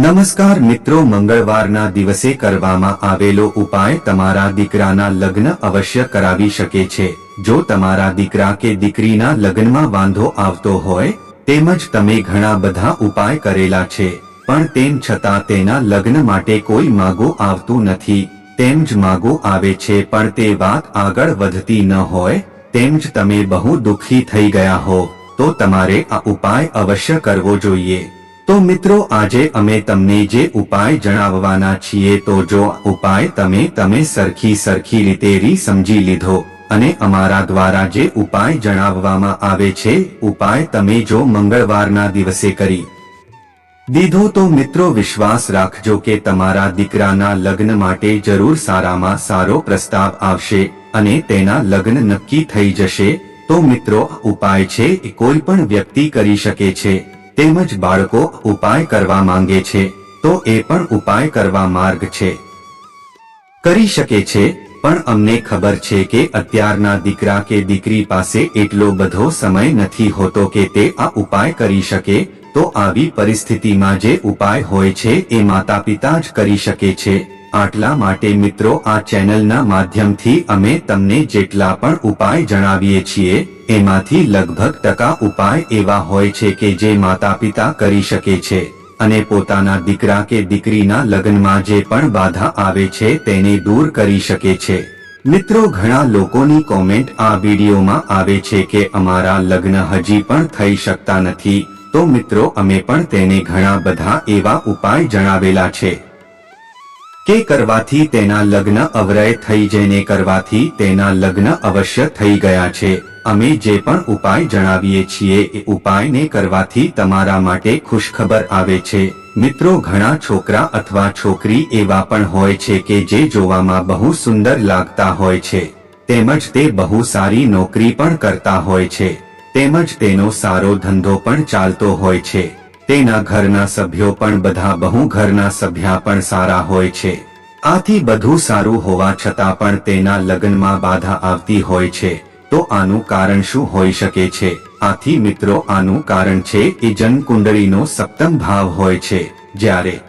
નમસ્કાર મિત્રો, મંગળવારના દિવસે કરવામાં આવેલો ઉપાય તમારા દીકરાના લગ્ન અવશ્ય કરાવી શકે છે. જો તમારા દીકરા કે દીકરીના લગ્નમાં વાંધો આવતો હોય, તેમજ તમે ઘણા બધા ઉપાય કરેલા છે. પણ તેમ છતાં તેના લગ્ન માટે કોઈ માગો આવતું નથી. તેમ જ માગો આવે છે, પણ તે વાત આગળ વધતી ન હોય, તેમ જ તમે બહુ દુઃખી થઈ ગયા હો. તો તમારે આ ઉપાય અવશ્ય કરવો જોઈએ. તો મિત્રો, આજે અમે તમને જે ઉપાય જણાવવાના છીએ તો જો ઉપાય તમે તમે સરખી સરખી રીતે રી સમજી લીધો અને અમારા દ્વારા જે ઉપાય જણાવવામાં આવે છે, ઉપાય તમે જો મંગળવારના દિવસે કરી દીધો તો મિત્રો વિશ્વાસ રાખજો કે તમારા દીકરાના લગ્ન માટે જરૂર સારામાં સારો પ્રસ્તાવ આવશે અને તેના લગ્ન નક્કી થઈ જશે. તો મિત્રો, ઉપાય છે કોઈ પણ વ્યક્તિ કરી શકે છે. તેમજ બાળકો ઉપાય કરવા માંગે છે, તો એ પણ ઉપાય કરવા માર્ગ છે. કરી શકે છે, પણ અમને ખબર છે કે અત્યારના દીકરા કે દીકરી પાસે એટલો બધો સમય નથી હોતો કે તે આ ઉપાય કરી શકે, તો આવી પરિસ્થિતિમાં જે ઉપાય હોય છે એ માતા પિતા જ કરી શકે છે. આટલા માટે મિત્રો આ ચેનલના માધ્યમથી અમે તમને જેટલા પણ ઉપાય જણાવીએ છીએ એમાંથી લગભગ ટકા ઉપાય એવા હોય છે કે જે માતા પિતા કરી શકે છે અને પોતાના દીકરા કે દીકરીના લગ્નમાં જે પણ બાધા આવે છે તેને દૂર કરી શકે છે. મિત્રો, ઘણા લોકોની કોમેન્ટ આ વિડીયોમાં આવે છે કે અમારા લગ્ન હજી પણ થઈ શકતા નથી. તો મિત્રો, અમે પણ તેને ઘણા બધા એવા ઉપાય જણાવેલા છે કે કરવાથી તેના લગ્ન અવરય થઈ જઈને કરવાથી તેના લગ્ન અવશ્ય થઈ ગયા છે. અમે જે પણ ઉપાય જણાવીએ છીએ એ ઉપાયને કરવાથી તમારા માટે ખુશખબર આવે છે. મિત્રો, ઘણા છોકરા અથવા છોકરી એવા પણ હોય છે કે જે જોવામાં બહુ સુંદર લાગતા હોય છે. તેમજ તે બહુ સારી નોકરી પણ કરતા હોય છે. તેમજ તેનો સારો ધંધો પણ ચાલતો હોય છે. તેના ઘરના સભ્યો પણ બધા બહુ ઘરના સભ્યા પણ સારા હોય છે. આથી બધું સારું હોવા છતાં પણ તેના લગ્નમાં બાધા આવતી હોય છે. તો આનું કારણ શું હોઈ શકે છે? આથી મિત્રો, આનું કારણ છે કે જનકુંડળીનો સપ્તમ ભાવ હોય છે. જ્યારે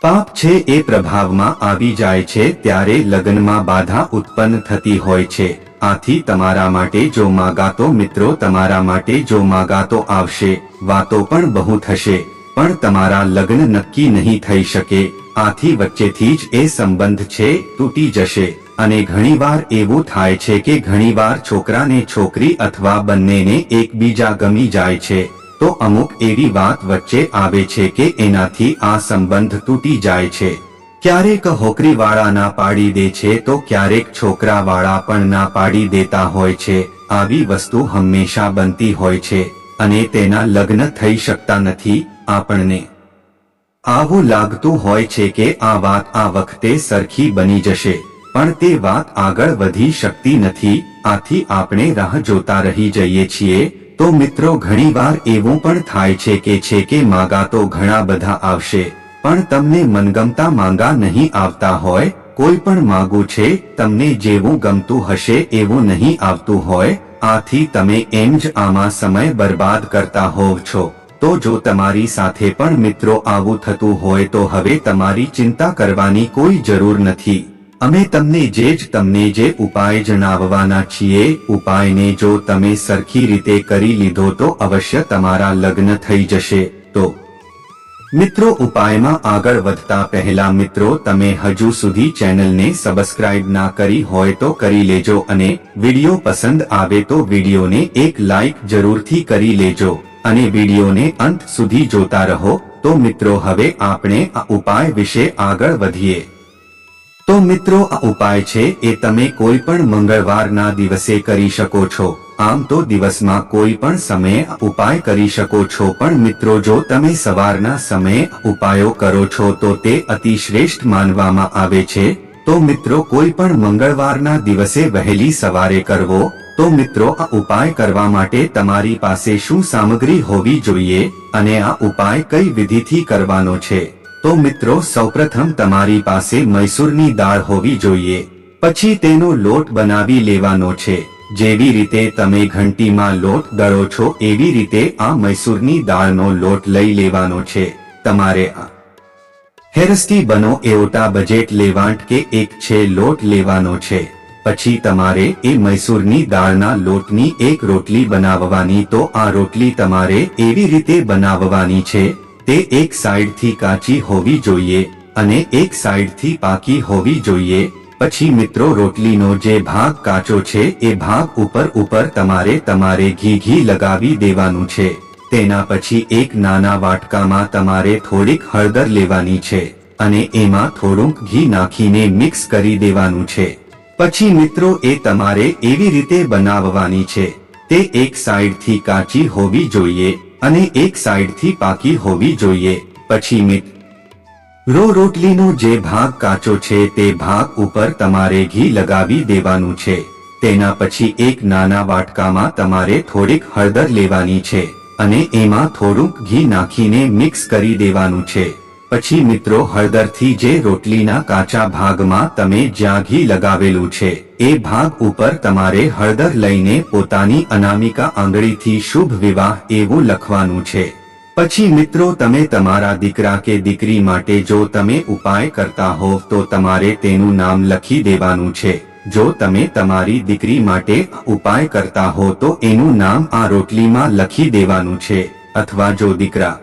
પાપ છે એ પ્રભાવમાં આવી જાય છે, ત્યારે લગ્નમાં બાધા ઉત્પન્ન થતી હોય છે. આથી તમારા માટે જો માગાતો મિત્રો, તમારા માટે જો માગાતો આવશે, વાતો પણ બહુ થશે. પણ તમારા લગ્ન નક્કી નહીં થઈ શકે. આથી વચ્ચેથી જ એ સંબંધ છે, તૂટી જશે. અને ઘણીવાર એવું થાય છે કે ઘણીવાર છોકરાને છોકરી અથવા બંનેને એકબીજા ગમી જાય છે, તો અમુક એવી વાત વચ્ચે આવે છે કે એનાથી આ સંબંધ તૂટી જાય છે. ક્યારેક હોકરીવાળા ના પાડી દે છે તો ક્યારેક છોકરાવાળા પણ ના પાડી દેતા હોય છે, આવી વસ્તુ હંમેશા બનતી હોય છે, અને તેના લગ્ન થઈ શકતા નથી આપણને. આવું લાગતું હોય છે કે આ વાત આ વખતે સરખી બની જશે. પણ તે વાત આગળ વધી શકતી નથી, આથી આપણે રાહ જોતા રહી જઈએ છીએ, તો મિત્રો ઘણીવાર એવું પણ થાય છે કે છે કે માગા તો ઘણા બધા આવશે, પણ તમને મનગમતા માંગા નહીં આવતા હોય, કોઈ પણ માગું છે, તમને જેવું ગમતું હશે એવું નહીં આવતું હોય, આથી તમે એમ જ આમાં સમય બરબાદ કરતા હોવ છો. તો જો તમારી સાથે પણ મિત્રો આવું થતું હોય તો હવે તમારી ચિંતા કરવાની કોઈ જરૂર નથી. અમે તમને જે જ તમને જે ઉપાય જણાવવાના છીએ, ઉપાયને જો તમે સરખી રીતે કરી લીધો તો અવશ્ય તમારા લગ્ન થઈ જશે. તો, મિત્રો ઉપાયમાં આગળ વધતા પહેલા મિત્રો તમે હજુ સુધી ચેનલને સબસ્ક્રાઇબ ના કરી હોય તો કરી લેજો અને વીડિયો પસંદ આવે તો વિડીયોને એક લાઈક જરૂરથી કરી લેજો અને વિડીયોને અંત સુધી જોતા રહો. તો મિત્રો હવે આપણે આ ઉપાય વિશે આગળ વધીએ. તો મિત્રો, આ ઉપાય છે એ તમે કોઈ પણ મંગળવારના દિવસે કરી શકો છો. આમ તો દિવસમાં કોઈ પણ સમયે ઉપાય કરી શકો છો. પણ મિત્રો, જો તમે સવારના સમયે ઉપાયો કરો છો, તો તે અતિ શ્રેષ્ઠ માનવામાં આવે છે. તો મિત્રો, કોઈ પણ મંગળવારના દિવસે વહેલી સવારે કરવો. તો મિત્રો, આ ઉપાય કરવા માટે તમારી પાસે શું સામગ્રી હોવી જોઈએ અને આ ઉપાય કઈ વિધિથી કરવાનો છે? તો મિત્રો, સૌપ્રથમ તમારી પાસે મૈસૂરની દાળ હોવી જોઈએ. પછી તેનો લોટ બનાવી લેવાનો છે. જેવી રીતે તમે ઘંટીમાં લોટ દળો છો, એવી રીતે આ મૈસૂરની દાળનો લોટ લઈ લેવાનો છે. તમારે આ હેરસ્ટી બનો એવટા બજેટ લેવાંટ કે એક છે લોટ લેવાનો છે. પછી તમારે એ મૈસૂરની દાળના લોટની એક રોટલી બનાવવાની, તો આ રોટલી તમારે એવી રીતે બનાવવાની છે તે એક સાઈડથી કાચી હોવી જોઈએ અને એક સાઈડથી પાકી હોવી જોઈએ. પછી મિત્રો રોટલીનો જે ભાગ કાચો છે એ ભાગ ઉપર ઉપર તમારે તમારે ઘી ઘી લગાવી દેવાનું છે. તેના પછી એક નાના વાટકામાં તમારે થોડીક હળદર લેવાની છે અને એમાં થોડુંક ઘી નાખીને મિક્સ કરી દેવાનું છે. પછી મિત્રો એ તમારે એવી રીતે બનાવવાની છે. તે એક સાઈડથી કાચી હોવી જોઈએ. અને એક સાઈડથી પાકી હોવી જોઈએ. પછી મીઠ રો રોટલીનો જે ભાગ કાચો છે તે ભાગ ઉપર તમારે ઘી લગાવી દેવાનું છે. તેના પછી એક નાના વાટકામાં તમારે થોડીક હળદર લેવાની છે. અને એમાં થોડુંક ઘી નાખીને મિક્સ કરી દેવાનું છે. પછી મિત્રો હળદરથી જે રોટલીના કાચા ભાગમાં તમે જ્યાં લગાવેલું છે, એ ભાગ ઉપર તમારે હળદર લઈને પોતાની અનામિકા આંગળીથી શુભ વિવાહ એવું લખવાનું છે. પછી મિત્રો તમે તમારા દીકરા કે દીકરી માટે જો તમે ઉપાય કરતા હોવ તો તમારે તેનું નામ લખી દેવાનું છે. જો તમે તમારી દીકરી માટે ઉપાય કરતા હો, તો એનું નામ આ રોટલીમાં લખી દેવાનું છે. અથવા જો દીકરા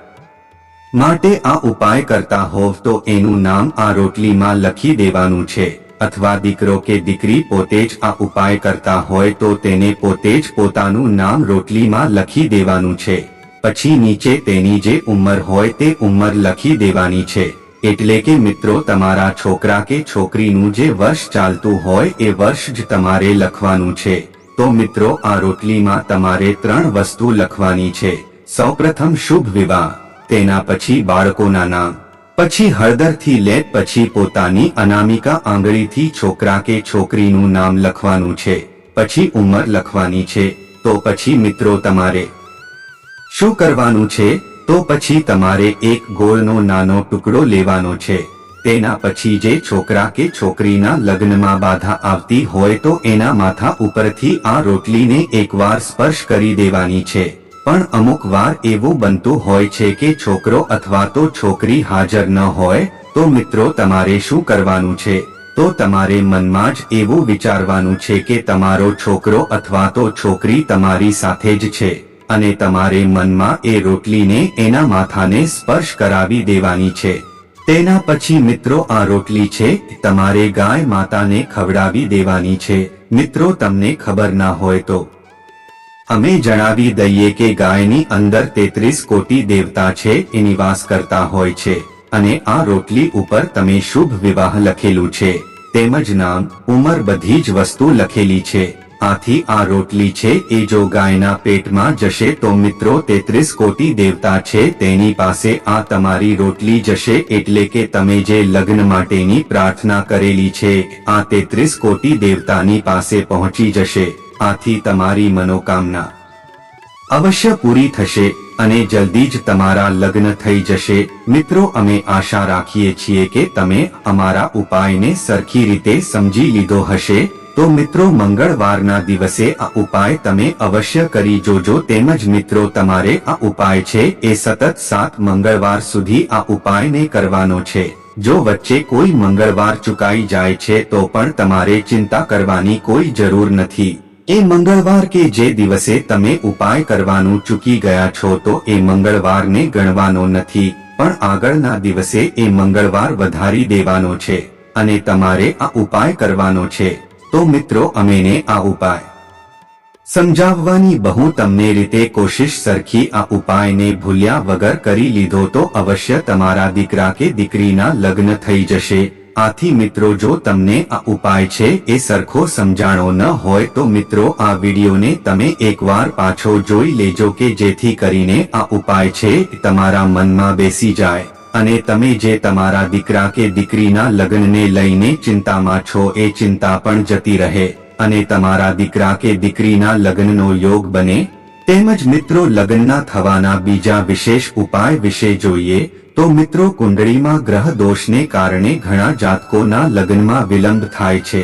માટે આ ઉપાય કરતા હોવ તો એનું નામ આ રોટલીમાં લખી દેવાનું છે. અથવા દીકરો કે દીકરી પોતે જ આ ઉપાય કરતા હોય તો તેને પોતે જ પોતાનું નામ રોટલીમાં લખી દેવાનું છે. પછી નીચે તેની જે ઉંમર હોય તે ઉંમર લખી દેવાની છે. એટલે કે મિત્રો તમારા છોકરા કે છોકરીનું જે વર્ષ ચાલતું હોય એ વર્ષ જ તમારે લખવાનું છે. તો મિત્રો આ રોટલીમાં તમારે ત્રણ વસ્તુ લખવાની છે. સૌપ્રથમ શુભ વિવાહ. તેના પછી બાળકોના નામ. પછી હળદરથી લેપ, પછી પોતાની અનામિકા આંગળીથી છોકરા કે છોકરીનું નામ લખવાનું છે. પછી ઉંમર લખવાની છે. તો પછી મિત્રો તમારે શું કરવાનું છે? તો પછી તમારે એક ગોળનો નાનો ટુકડો લેવાનો છે. તેના પછી જે છોકરા કે છોકરીના લગ્નમાં બાધા આવતી હોય તો એના માથા ઉપરથી આ રોટલીને એકવાર સ્પર્શ કરી દેવાની છે. પણ અમુક વાર એવું બનતું હોય છે કે છોકરો અથવા તો છોકરી હાજર ન હોય, તો મિત્રો તમારે શું કરવાનું છે? તો તમારે મનમાં જ એવું વિચારવાનું છે કે તમારો છોકરો અથવા તો છોકરી તમારી સાથે જ છે, અને તમારે મનમાં એ રોટલીને એના માથાને સ્પર્શ કરાવી દેવાની છે. તેના પછી મિત્રો આ રોટલી છે, તમારે ગાય માતાને ખવડાવી દેવાની છે. મિત્રો, તમને ખબર ના હોય તો અમે જણાવી દઈએ કે ગાયની અંદર તેત્રીસ કોટી દેવતા છે, એ નિવાસ કરતા હોય છે. અને આ રોટલી ઉપર તમે શુભ વિવાહ લખેલું છે. તેમજ નામ, ઉંમર બધી જ વસ્તુ લખેલી છે. આથી આ રોટલી છે, એ જો ગાયના પેટમાં જશે તો મિત્રો તેત્રીસ કોટી દેવતા છે, તેની પાસે આ તમારી રોટલી જશે એટલે કે તમે જે લગ્ન માટેની પ્રાર્થના કરેલી છે, આ તેત્રીસ કોટી દેવતાની પાસે પહોંચી જશે. આથી તમારી મનોકામના અવશ્ય પૂરી થશે અને જલ્દી જ તમારા લગ્ન થઈ જશે. મિત્રો, અમે આશા રાખીએ છીએ કે તમે અમારા ઉપાયને સરખી રીતે સમજી લીધો હશે. તો મિત્રો, મંગળવારના દિવસે આ ઉપાય તમે અવશ્ય કરી જોજો. તેમજ મિત્રો, તમારે આ ઉપાય છે એ સતત સાત મંગળવાર સુધી આ ઉપાયને કરવાનો છે. જો વચ્ચે કોઈ મંગળવાર ચુકાઈ જાય છે તો પણ તમારે ચિંતા કરવાની કોઈ જરૂર નથી. એ મંગળવાર કે જે દિવસે તમે ઉપાય કરવાનું ચૂકી ગયા છો તો એ મંગળવારને ગણવાનો નથી, પણ આગળના દિવસે એ મંગળવાર વધારી દેવાનો છે, અને તમારે આ ઉપાય કરવાનો છે. તો મિત્રો અમેને આ ઉપાય સમજાવવાની બહુ તમને રીતે કોશિશ સરખી આ ઉપાયને ભૂલ્યા વગર કરી લીધો તો અવશ્ય તમારા દીકરા કે દીકરીના લગ્ન થઈ જશે. આથી મિત્રો, જો તમને આ ઉપાય છે, એ સરખો સમજાણો ન હોય, તો મિત્રો, આ વિડીયોને તમે એકવાર પાછો જોઈ લેજો કે જેથી કરીને આ ઉપાય છે તમારા મનમાં બેસી જાય. અને તમે જે તમારા દીકરા કે દીકરીના લગ્નને લઈને ચિંતામાં છો, એ ચિંતા પણ જતી રહે. અને તમારા દીકરા કે દીકરીના લગ્નનો યોગ બને. તેમજ મિત્રો, લગ્નના થવાના બીજા વિશેષ ઉપાય વિશે જોઈએ. તો મિત્રો કુંડળીમાં ગ્રહ દોષને કારણે ઘણા જાતકોના લગ્નમાં વિલંબ થાય છે.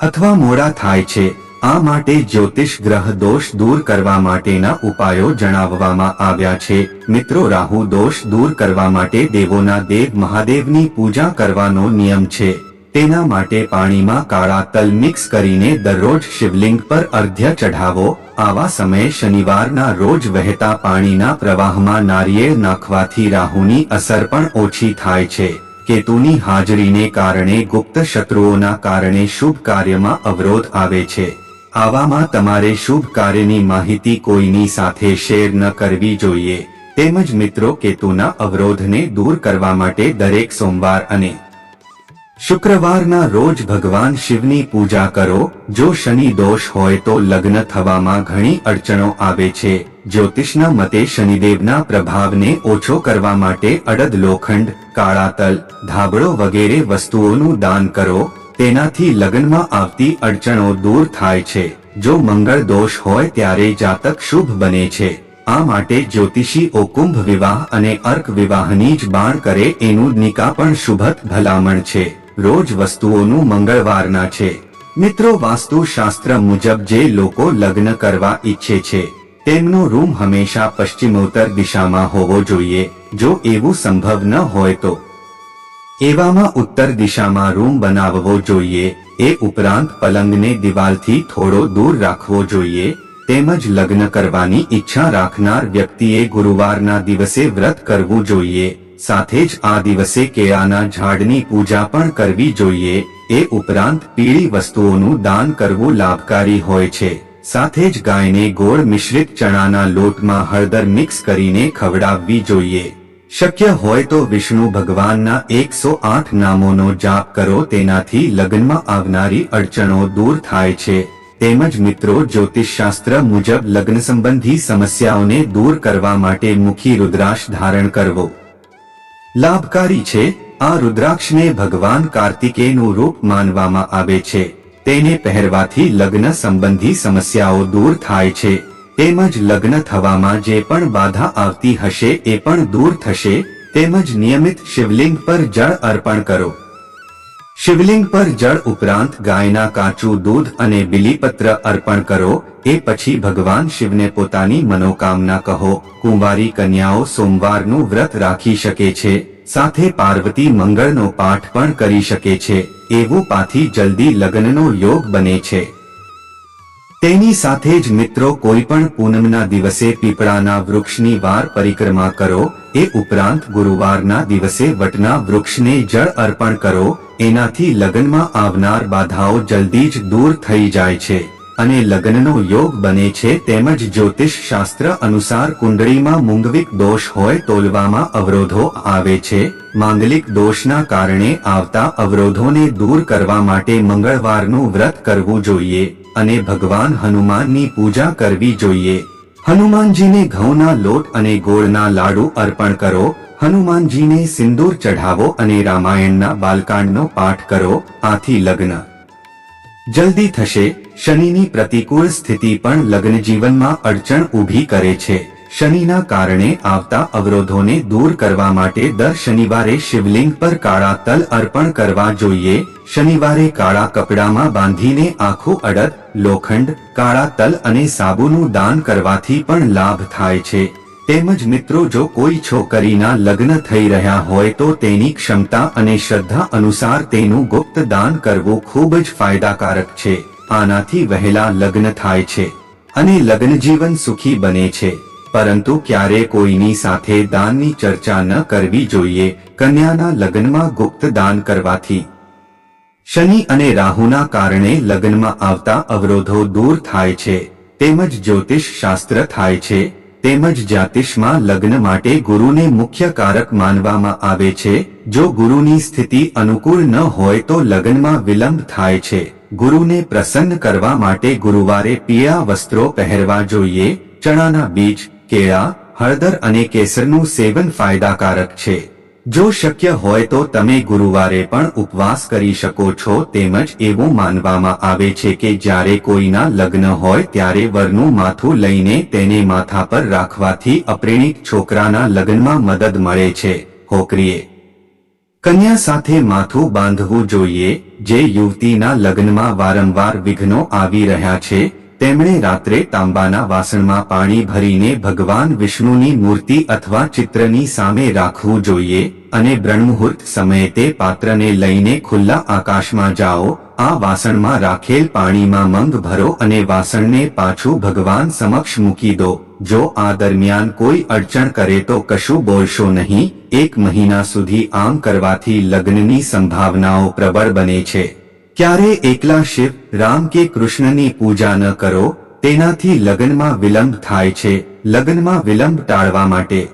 અથવા મોડા થાય છે. આ માટે જ્યોતિષ ગ્રહ દોષ દૂર કરવા માટેના ઉપાયો જણાવવામાં આવ્યા છે. મિત્રો રાહુ દોષ દૂર કરવા માટે દેવોના દેવ મહાદેવની પૂજા કરવાનો નિયમ છે. તેના માટે પાણીમાં કાળા તલ મિક્સ કરીને દરરોજ શિવલિંગ પર અર્ધ્ય ચઢાવો. આવા સમયે શનિવારના રોજ વહેતા પાણીના પ્રવાહમાં નારિયેળ નાખવાથી રાહુની અસર પણ ઓછી થાય છે. કેતુની હાજરીને કારણે ગુપ્ત શત્રુઓના કારણે શુભ કાર્યમાં અવરોધ આવે છે. આવામાં તમારે શુભ કાર્યની માહિતી કોઈની સાથે શેર ન કરવી જોઈએ. તેમજ મિત્રો, કેતુના અવરોધને દૂર કરવા માટે દરેક સોમવાર અને શુક્રવારના રોજ ભગવાન શિવની પૂજા કરો. જો શનિ દોષ હોય તો લગ્ન થવામાં ઘણી અડચણો આવે છે. જ્યોતિષના મતે શનિદેવના પ્રભાવને ઓછો કરવા માટે અડદ લોખંડ, કાળા તલ, ધાબળો વગેરે વસ્તુઓનું દાન કરો. તેનાથી લગ્નમાં આવતી અડચણો દૂર થાય છે. જો મંગળ દોષ હોય ત્યારે જાતક શુભ બને છે. આ માટે જ્યોતિષીઓ કુંભ વિવાહ અને અર્ક વિવાહની જ બાણ કરે એનું નિકા પણ શુભત ભલામણ છે. રોજ વસ્તુઓનું મંગળવારના છે. મિત્રો વાસ્તુ શાસ્ત્ર મુજબ જે લોકો લગ્ન કરવા ઈચ્છે છે, તેમનો રૂમ હંમેશા પશ્ચિમોત્તર દિશામાં હોવો જોઈએ, જો એવું સંભવ ન હોય તો. એવામાં ઉત્તર દિશામાં રૂમ બનાવવો જોઈએ, એ ઉપરાંત પલંગને દિવાલથી થોડો દૂર રાખવો જોઈએ, તેમજ લગ્ન કરવાની ઈચ્છા રાખનાર વ્યક્તિએ ગુરુવારના દિવસે વ્રત કરવું જોઈએ. સાથે જ આ દિવસે કેળાના ઝાડની પૂજા પણ કરવી જોઈએ. એ ઉપરાંત પીળી વસ્તુઓનું દાન કરવું લાભકારી હોય છે. સાથે જ ગાયને ગોળ મિશ્રિત ચણાના લોટમાં હળદર મિક્સ કરીને ખવડાવવી જોઈએ. શક્ય હોય તો વિષ્ણુ ભગવાનના એકસો આઠ નામોનો જાપ કરો. તેનાથી લગ્નમાં આવનારી અડચણો દૂર થાય છે. તેમજ મિત્રો, જ્યોતિષશાસ્ત્ર મુજબ લગ્ન સંબંધી સમસ્યાઓને દૂર કરવા માટે મુખી રુદ્રાક્ષ ધારણ કરવો. લાભકારી છે, આ રુદ્રાક્ષને ભગવાન કાર્તિકેયનું રૂપ માનવામાં આવે છે. તેને પહેરવાથી લગ્ન સંબંધી સમસ્યાઓ દૂર થાય છે. તેમજ લગ્ન થવામાં જે પણ બાધા આવતી હશે એ પણ દૂર થશે. તેમજ નિયમિત શિવલિંગ પર જળ અર્પણ કરો. શિવલિંગ પર જળ ઉપરાંત ગાયના કાચું દૂધ અને બિલીપત્ર અર્પણ કરો, એ પછી ભગવાન શિવને પોતાની મનોકામના કહો. કુંવારી કન્યાઓ સોમવારનું વ્રત રાખી શકે છે, સાથે પાર્વતી મંગળનો પાઠ પણ કરી શકે છે, એવું પાથી જલ્દી લગ્નનો યોગ બને છે. તેની સાથે જ મિત્રો કોઈ પણ પૂનમના દિવસે પીપળાના વૃક્ષની વાર પરિક્રમા કરો, એ ઉપરાંત ગુરુવારના દિવસે વટના વૃક્ષને જળ અર્પણ કરો, એનાથી લગ્નમાં આવનાર બાધાઓ જલ્દી જ દૂર થઈ જાય છે, અને લગ્નનો યોગ બને છે તેમજ જ્યોતિષ શાસ્ત્ર અનુસાર કુંડળીમાં મુંગવિક દોષ હોય તોલવામાં અવરોધો આવે છે, માંગલિક દોષના કારણે આવતા અવરોધોને દૂર કરવા માટે મંગળવારનું વ્રત કરવું જોઈએ. અને ભગવાન હનુમાનની પૂજા કરવી જોઈએ. હનુમાનજીને ઘઉંના લોટ અને ગોળના લાડુ અર્પણ કરો. હનુમાનજીને સિંદૂર ચઢાવો અને રામાયણના બાલકાંડનો પાઠ કરો. આથી લગ્ન. જલ્દી થશે. શનિની પ્રતિકૂળ સ્થિતિ પણ લગ્ન જીવનમાં અડચણ ઊભી કરે છે. શનિના કારણે આવતા અવરોધોને દૂર કરવા માટે દર શનિવારે શિવલિંગ પર કાળા તલ અર્પણ કરવા જોઈએ. શનિવારે કાળા કપડામાં બાંધીને આખું અડદ, લોખંડ, કાળા તલ અને સાબુનું દાન કરવાથી પણ લાભ થાય છે. તેમજ મિત્રો, જો કોઈ છોકરીના લગ્ન થઈ રહ્યા હોય તો તેની ક્ષમતા અને શ્રદ્ધા અનુસાર તેનું ગુપ્ત દાન કરવું ખૂબ જ ફાયદાકારક છે. આનાથી વહેલા લગ્ન થાય છે અને લગ્ન જીવન સુખી બને છે. પરંતુ ક્યારે કોઈની સાથે દાનની ચર્ચા ન કરવી જોઈએ, કન્યાના લગ્નમાં ગુપ્ત દાન કરવાથી. શનિ અને રાહુના કારણે લગ્નમાં આવતા અવરોધો દૂર થાય છે, તેમજ જ્યોતિષ શાસ્ત્ર થાય છે, તેમજ જ્યોતિષમાં લગ્ન માટે ગુરુને મુખ્ય કારક માનવામાં આવે છે, જો ગુરુની સ્થિતિ અનુકૂળ ન હોય તો લગ્નમાં વિલંબ થાય છે, ગુરુને પ્રસન્ન કરવા માટે ગુરુવારે પીળા વસ્ત્રો પહેરવા જોઈએ, ચણાના બીજ કેળા, હળદર અને કેસરનું સેવન ફાયદાકારક છે. જો શક્ય હોય તો તમે ગુરુવારે પણ ઉપવાસ કરી શકો છો, તેમજ એવું માનવામાં આવે છે કે જ્યારે કોઈના લગ્ન હોય ત્યારે વરનું માથું લઈને તેને માથા પર રાખવાથી અપ્રેણિત છોકરાના લગ્નમાં મદદ મળે છે. હોકરીએ. કન્યા સાથે માથું બાંધવું જોઈએ, જે યુવતીના લગ્નમાં વારંવાર વિઘ્નો આવી રહ્યા છે તેમણે રાત્રે તાંબાના વાસણમાં પાણી ભરીને ભગવાન વિષ્ણુની મૂર્તિ અથવા ચિત્રની સામે રાખવું જોઈએ અને બ્રહ્મમુહૂર્ત સમયે તે પાત્રને લઈને ખુલ્લા આકાશમાં જાઓ, આ વાસણમાં રાખેલ પાણીમાં મંગ ભરો અને વાસણને પાછું ભગવાન સમક્ષ મૂકી દો, જો આ દરમિયાન કોઈ અડચણ કરે તો કશું બોલશો નહીં, એક મહિના સુધી આમ કરવાથી લગ્નની સંભાવનાઓ પ્રબળ બને છે. ક્યારે એકલા શિવ રામ કે કૃષ્ણની પૂજા ન કરો, તેનાથી લગ્નમાં વિલંબ થાય છે, લગ્નમાં વિલંબ ટાળવા માટે.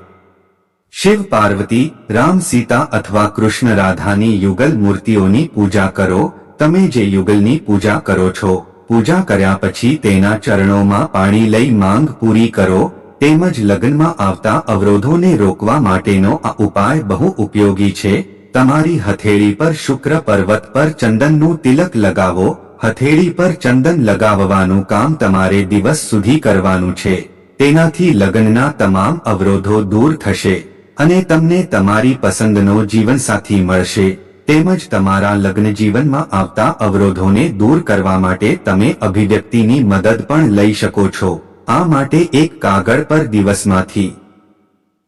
શિવ પાર્વતી, રામ સીતા અથવા કૃષ્ણ રાધાની યુગલ મૂર્તિઓની પૂજા કરો, તમે જે યુગલની પૂજા કરો છો, પૂજા કર્યા પછી તેના ચરણોમાં પાણી લઈ માંગ પૂરી કરો, તેમજ લગ્નમાં આવતા અવરોધોને રોકવા માટેનો આ ઉપાય બહુ ઉપયોગી છે તમારી હથેળી પર શુક્ર પર્વત પર ચંદનનું તિલક લગાવો. હથેળી પર ચંદન લગાવવાનું કામ તમારે દિવસ સુધી કરવાનું છે. તેનાથી લગ્નના તમામ અવરોધો દૂર થશે અને તમને તમારી પસંદનો જીવનસાથી મળશે. તેમજ તમારા લગ્ન જીવનમાં આવતા અવરોધોને દૂર કરવા માટે તમે અભિવ્યક્તિની મદદ પણ લઈ શકો છો. આ માટે એક કાગળ પર દિવસમાંથી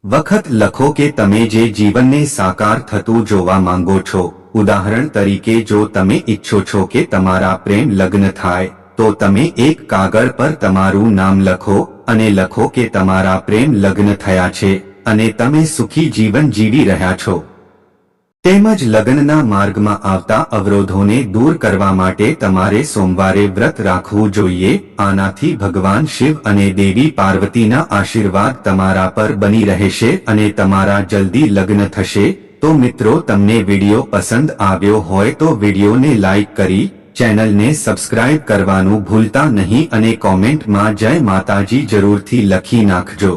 વખત લખો કે તમે જે જીવનને સાકાર થતું જોવા માંગો છો. ઉદાહરણ તરીકે, જો તમે ઈચ્છો છો કે તમારા પ્રેમ લગ્ન થાય, તો તમે એક કાગળ પર તમારું નામ લખો અને લખો કે તમારા પ્રેમ લગ્ન થયા છે અને તમે સુખી જીવન જીવી રહ્યા છો. તેમજ લગ્નના માર્ગમાં આવતા અવરોધોને દૂર કરવા માટે તમારે સોમવારે વ્રત રાખવું જોઈએ. આનાથી ભગવાન શિવ અને દેવી પાર્વતીના આશીર્વાદ તમારા પર બની રહેશે અને તમારા જલ્દી લગ્ન થશે. તો મિત્રો, તમને વીડિયો પસંદ આવ્યો હોય તો વિડીયોને લાઇક કરી, ચેનલને સબસ્ક્રાઇબ કરવાનું ભૂલતા નહીં અને કોમેન્ટમાં જય માતાજી જરૂરથી લખી નાખજો.